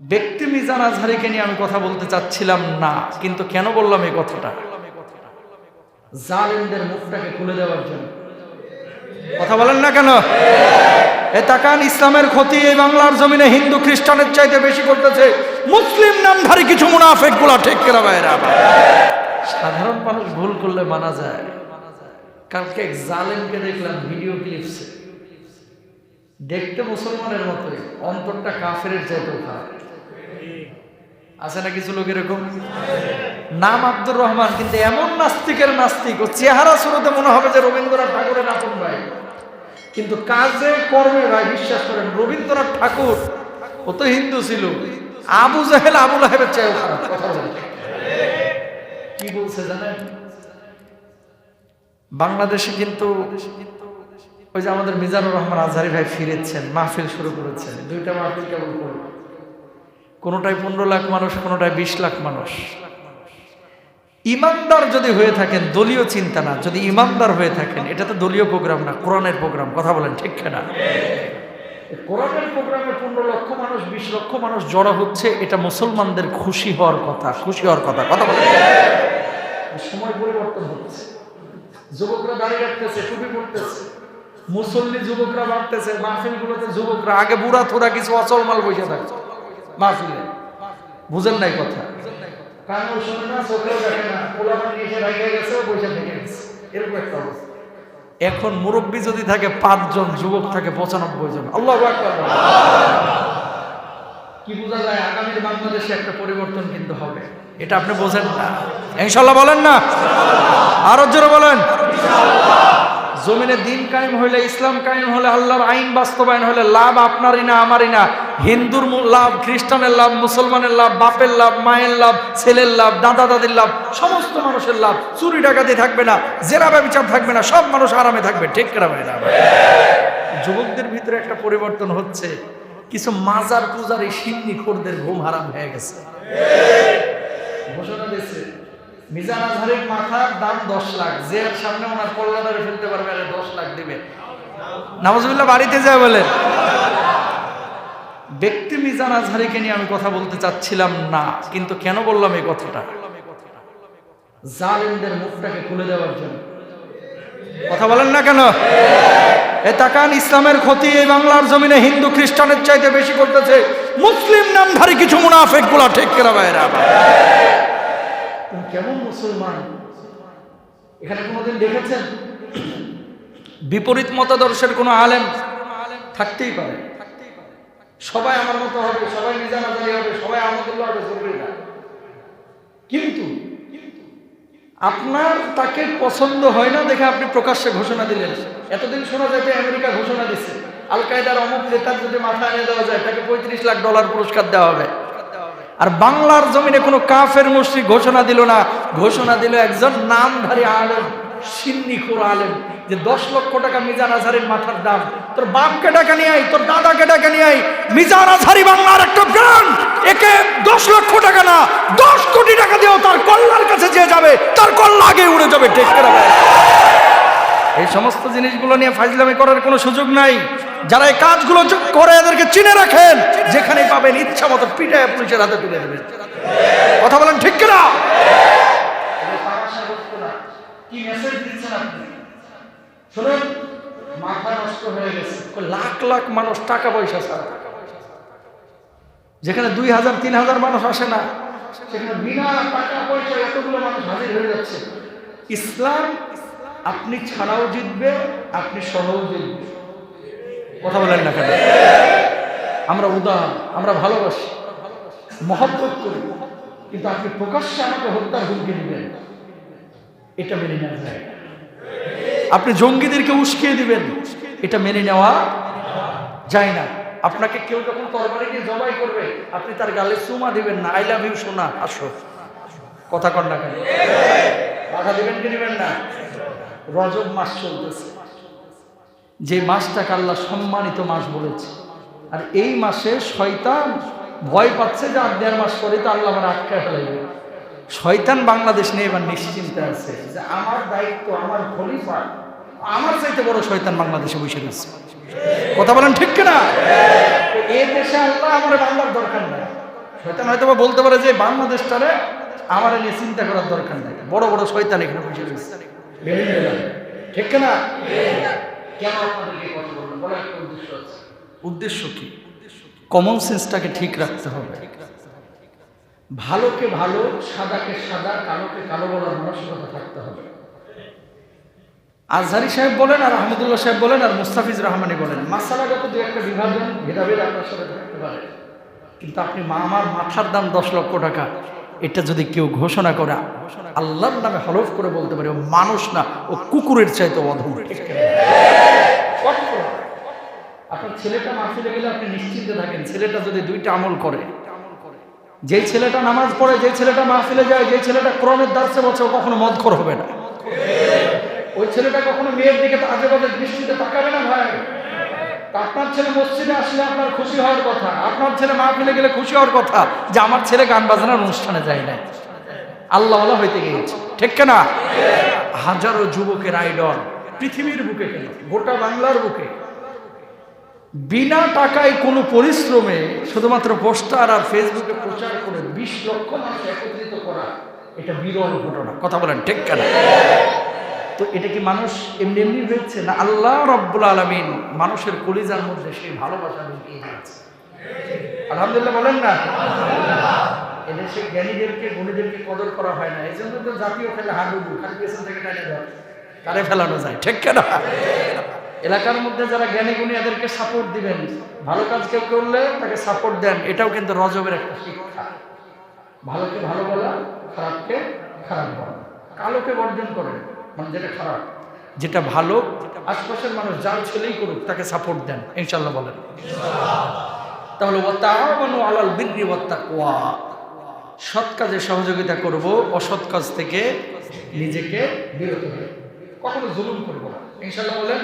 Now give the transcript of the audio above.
ব্যক্তি মিজান আজহারিকে নিয়ে আমি কথা বলতে চাচ্ছিলাম না, কিন্তু কেন বললাম এই কথাটা? জালেমদের মুখটাকে খুলে দেওয়ার জন্য। কথা বলেন না কেন? এ তাকান, ইসলামের ক্ষতি এই বাংলার জমিনে হিন্দু খ্রিস্টানের চাইতে বেশি করতেছে। মুসলিম নামধারী কিছু মুনাফেকগুলা ঠিক কেনা বাইরা সাধারণ মানুষ ভুল করলে মানা যায়। কালকে এক জালেমকে দেখলাম ভিডিও ক্লিপসে। দেখতে মুসলমানের মতোই, অন্তরটা কাফের চাইতেও খারাপ। আছে না কিছু লোক এরকম? নাম আব্দুর রহমান, কিন্তু এমন নাস্তিকের নাস্তিক ও চেহারা শুরুতে মনে হবে যে রবীন্দ্রনাথ ঠাকুরের আপন ভাই। কিন্তু কাজে কর্মে ভাই বিশ্বাস করেন, রবীন্দ্রনাথ ঠাকুর ও তো হিন্দু ছিল। আবু জাহেল আবুল আহেবের কথা কি বলছে জানেন? বাংলাদেশে কিন্তু ওই যে আমাদের মিজানুর রহমান আজহারি ভাই ফিরেছেন, মাহফিল শুরু করেছেন। দুইটা মাহফিল কেবল করল কোনোটায় পনেরো লাখ মানুষ, কোনোটায় বিশ লাখ মানুষ। ইমানদার যদি হয়ে থাকেন, দলীয় চিন্তা না। যদি ইমানদার হয়ে থাকেন, এটা তো দলীয় প্রোগ্রাম না, কোরআনের প্রোগ্রাম, কথা বলেন, ঠিক না? কোরআনের প্রোগ্রামে পনেরো লক্ষ মানুষ, বিশ লক্ষ মানুষ জড়ো হচ্ছে, এটা মুসলমানদের খুশি হওয়ার কথা, খুশি হওয়ার কথা কথা বলেন। সময় পরিবর্তন হচ্ছে। যুবকরা দাঁড়িয়ে রাখতেছে টুপি পড়তেছে মুসল্লি যুবকরা বাড়তেছে, মাহফিলগুলোতে যুবকরা, আগে বুড়া থোড়া কিছু অচল মাল বসে থাকে মাহফিলে বুঝেন নাই কথা। কানেও শোনে না চোখেও দেখে না। পোলাপান এসে রেখে গেছে বসে থেকে গেছে। এরকম একটা অবস্থা। এখন মুরব্বী যদি থাকে পাঁচজন যুবক থাকে পঁচানব্বই জন। আল্লাহ কি বোঝা যায় আগামীর বাংলাদেশে একটা পরিবর্তন কিন্তু হবে। এটা আপনি বোঝেন না। ইনশাল্লাহ বলেন না? আরও জোরে বলেন। জমিনে দিন কায়েম হইলে ইসলাম কায়েম হলে আল্লাহর আইন বাস্তবায়ন হলে লাভ আপনারই না আমারই না। হিন্দুর লাভ, খ্রিস্টানের লাভ, মুসলমানের লাভ, বাপের লাভ, মায়ের লাভ, ছেলের লাভ, দাদা দাদির লাভ, সমস্ত মানুষের লাভ। চুরি ডাকাতি থাকবে না, জেরা ব্যবচার থাকবে না, সব মানুষ আরামে থাকবে। ঠিক করা না যুবকদের ভিতরে একটা পরিবর্তন হচ্ছে। কিছু মাজার পূজার সিন্নি খোরদের ঘুম হারাম হয়ে গেছে। ঘোষণা দিচ্ছে মিজান আজহারের মাথার দাম দশ লাখ। যে সামনে ওনার কল্যাণারে ফেলতে পারবে, আরে দশ লাখ দিবে। নামাজুল্লাহ বাড়িতে যায় বলেন ব্যক্তি মিজান আজহারিকে নিয়ে আমি কথা বলতে চাচ্ছিলাম না, কিন্তু কেন বললাম এই কথাটা? জালেমদের মুখটাকে খুলে দেওয়ার জন্য। কথা বলেন না কেন? এ তাকান, ইসলামের ক্ষতি এই বাংলার জমিনে হিন্দু খ্রিস্টানের চাইতে বেশি করতেছে। মুসলিম নামধারী কিছু মুনাফেকগুলা ঠিক কেনা বাইরা কেমন মুসলমান? এখানে কোনোদিন দেখেছেন? বিপরীত মতাদর্শের কোনো আলেম থাকতেই পারে। সবাই আমার মতো হবে, সবাই নিজাম আজারি হবে, সবাই আহমদুল্লাহ হবে, জরুরি না। কিন্তু আপনার তাকে পছন্দ হয় না দেখে আপনি প্রকাশ্যে ঘোষণা দিলেন। এতদিন শোনা যায় আমেরিকা ঘোষণা দিচ্ছে আল কায়দার অমুক নেতার যদি মাথা এনে দেওয়া যায়, তাকে পঁয়ত্রিশ লাখ ডলার পুরস্কার দেওয়া হবে। আর বাংলার জমিনে কোনো কাফের মুশ্রিক ঘোষণা দিল না। ঘোষণা দিল একজন নামধারী আলেম। সিন্নিখুর আলেম, যে দশ লক্ষ টাকা মিজান আজহারির মাথার দাম। তোর বাপকে টাকা নিয়ে আই তোর দাদাকে টাকা নিয়ে আই মিজান আজহারি বাংলার একটা ব্র্যান্ড। একে দশ লক্ষ টাকা না, দশ কোটি টাকা দিয়েও তার কল্যার কাছে যে যাবে, তার কল্লা আগে উড়ে যাবে করে এই সমস্ত জিনিসগুলো নিয়ে ফাজলামি করার কোনো সুযোগ নাই। যারা এই কাজগুলো করে এদেরকে চিনে রাখেন যেখানে পাবেন ইচ্ছা মতো পিঠে পুলিশের হাতে তুলে দেবেন। কথা বলেন ঠিক কিনা? কি মেসেজ দিচ্ছেন আপনি? শুনুন মাথা নষ্ট হয়ে গেছে। লাখ লাখ মানুষ টাকা পয়সা ছাড়া। যেখানে দুই হাজার তিন হাজার মানুষ আসে না সেখানে বিনা টাকা পয়সা এতগুলো মানুষ হাজির হয়ে যাচ্ছে। ইসলাম আপনি ছাড়াও জিতবে আপনি সহও জিতবে। কথা বলেন না কেন? আমরা উদার আমরা ভালোবাসি মহব্বত করি কিন্তু আপনি প্রকাশ্যে আমাকে হত্যার হুমকি দিবেন। এটা মেনে নেওয়া যায়। আপনি জঙ্গিদেরকে উস্কিয়ে দিবেন, এটা মেনে নেওয়া যায় না। আপনাকে কেউ যখন তরবারি দিয়ে জবাই করবে, আপনি তার গালে চুমা দিবেন না আই লাভ ইউ সোনা, আসো। কথা কর না কেন? বাধা দিবেন কি দিবেন না? রজব মাস চলতেছে। যে মাসটাকে আল্লাহ সম্মানিত মাস বলেছে, আর এই মাসে শয়তান ভয় পাচ্ছে যে আর দেড় মাস পরে তো আল্লাহ আমার আটকায় ফেলাইবে। শয়তান বাংলাদেশ নিয়ে এবার নিশ্চিন্তে আছে যে আমার দায়িত্ব আমার খলিফা আমার চাইতে বড় শয়তান বাংলাদেশে বসে রয়েছে। কথা বলেন ঠিক কিনা? এই দেশে আল্লাহ আমার বাংলার দরকার নাই। শয়তান হয়তো বলতে পারে যে বাংলাদেশটারে আমার নিয়ে চিন্তা করার দরকার নেই। বড় বড় শয়তান এখানে বসে রয়েছে। ঠিক না কেন আছে। উদ্দেশ্য কি? কমন সেন্সটাকে ঠিক রাখতে হবে। ভালোকে ভালো, সাদাকে সাদা, কালোকে কালো বলার মানসিকতা থাকতে হবে। আজহারি সাহেব বলেন আর আহমদুল্লাহ সাহেব বলেন আর মুস্তাফিজ রহমানি বলেন, মাসালাগত দু একটা বিভাজন ভেদাভেদ আপনার সাথে থাকতে পারে। কিন্তু আপনি মা, আমার মাথার দাম দশ লক্ষ টাকা। এটা যদি কেউ ঘোষণা করে, আল্লাহর নামে হলফ করে বলতে পারে, ও মানুষ না, ও কুকুরের চাইতে অধম। আপনার ছেলেটা মাহফিলে গেলে আপনি নিশ্চিন্তে থাকেন, ছেলেটা যদি দুইটা আমল করে যেই ছেলেটা নামাজ পড়ে যেই ছেলেটা মাহফিলে যায়, যে ছেলেটা ক্রমের দার্সে বছর কখনো মদখর হবে না। ওই ছেলেটা কখনো মেয়ের দিকে আজে বাজে দৃষ্টিতে তাকাবে না ভাই। আপনার ছেলে মসজিদে আসলে আপনার খুশি হওয়ার কথা, আপনার ছেলে মাহফিলে গেলে খুশি হওয়ার কথা, যে আমার ছেলে গান বাজনার অনুষ্ঠানে যায় না আল্লাহ আল্লাহ হইতে গিয়েছে। ঠিক না হাজারো যুবকের আইডল পৃথিবীর বুকে কেন গোটা বাংলার বুকে। বিনা টাকায় কোনো পরিশ্রমে শুধুমাত্র পোস্টার আর ফেসবুকে প্রচার করে বিশ লক্ষ মানুষ একত্রিত করা, এটা বিরল ঘটনা। কথা বলেন, ঠিক কেনা? তো এটা কি মানুষ এমনি এমনি হয়েছে না, আল্লাহ রব্বুল আলমিন মানুষের কলিজার মধ্যে সেই ভালোবাসা ঢুকিয়ে দিয়েছে। আলহামদুলিল্লাহ বলেন না? এদেশে জ্ঞানীদেরকে, গুণীদেরকে কদর করা হয় না। এই জন্য তো জাতীয় খেলে হাডুডু, খালি পেছন থেকে টানে দেওয়া কারে ফেলানো যায়, ঠিক কেনা? এলাকার মধ্যে যারা জ্ঞানী গুণী, এদেরকে সাপোর্ট দিবেন। ভালো কাজ কেউ করলে তাকে সাপোর্ট দেন। এটাও কিন্তু রজবের একটা শিক্ষা। ভালোকে ভালো বলা, খারাপকে খারাপ বলা। কালোকে বর্জন করে মানে যেটা খারাপ। যেটা ভালো, আশপাশের মানুষ যার ছেলেই করুক, তাকে সাপোর্ট দেন। ইনশাল্লাহ বলেন। তাহলে ও তাআওয়ানু আলাল ওয়াত তাকওয়া। সৎ কাজে সহযোগিতা করব, অসৎ কাজ থেকে নিজেকে বিরত হবে কখনো জুলুম করব ইনশাল্লাহ বলেন